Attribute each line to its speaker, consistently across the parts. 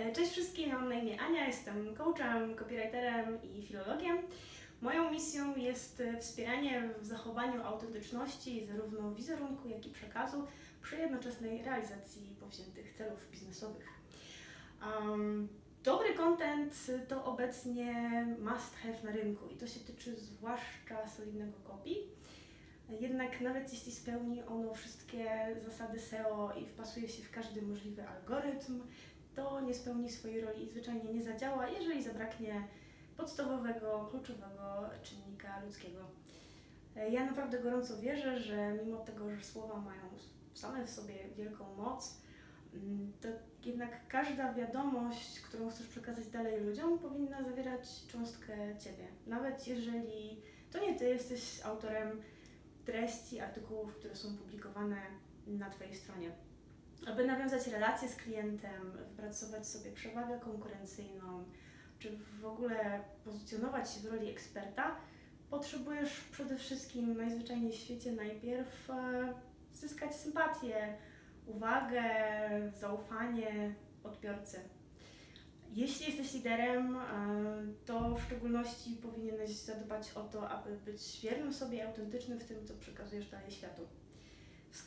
Speaker 1: E, Cześć wszystkim, mam na imię Ania, jestem coachem, copywriterem i filologiem. Moją misją jest e, wspieranie w zachowaniu autentyczności zarówno wizerunku, jak i przekazu przy jednoczesnej realizacji powziętych celów biznesowych. Um, dobry content to obecnie must have na rynku i to się tyczy zwłaszcza solidnego copy. Jednak nawet jeśli spełni ono wszystkie zasady SEO i wpasuje się w każdy możliwy algorytm, to nie spełni swojej roli i zwyczajnie nie zadziała, jeżeli zabraknie podstawowego, kluczowego czynnika ludzkiego. E, Ja naprawdę gorąco wierzę, że mimo tego, że słowa mają same w sobie wielką moc, mm, to jednak każda wiadomość, którą chcesz przekazać dalej ludziom, powinna zawierać cząstkę Ciebie. Nawet jeżeli to nie Ty jesteś autorem treści, artykułów, które są publikowane na Twojej stronie. Aby nawiązać relacje z klientem, wypracować sobie przewagę konkurencyjną, czy w ogóle pozycjonować się w roli eksperta, potrzebujesz przede wszystkim najzwyczajniej w świecie najpierw e, zyskać sympatię, uwagę, zaufanie odbiorcy. Jeśli jesteś liderem, e, to w szczególności powinieneś zadbać o to, aby być wiernym sobie i autentycznym w tym, co przekazujesz dalej światu.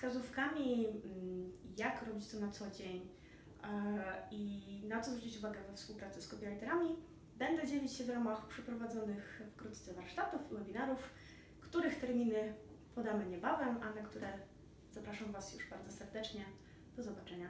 Speaker 1: Wskazówkami, mm, jak robić to na co dzień e, i na co zwrócić uwagę we współpracy z copywriterami, będę dzielić się w ramach przeprowadzonych wkrótce warsztatów i webinarów, których terminy podamy niebawem, a na które zapraszam Was już bardzo serdecznie. Do zobaczenia.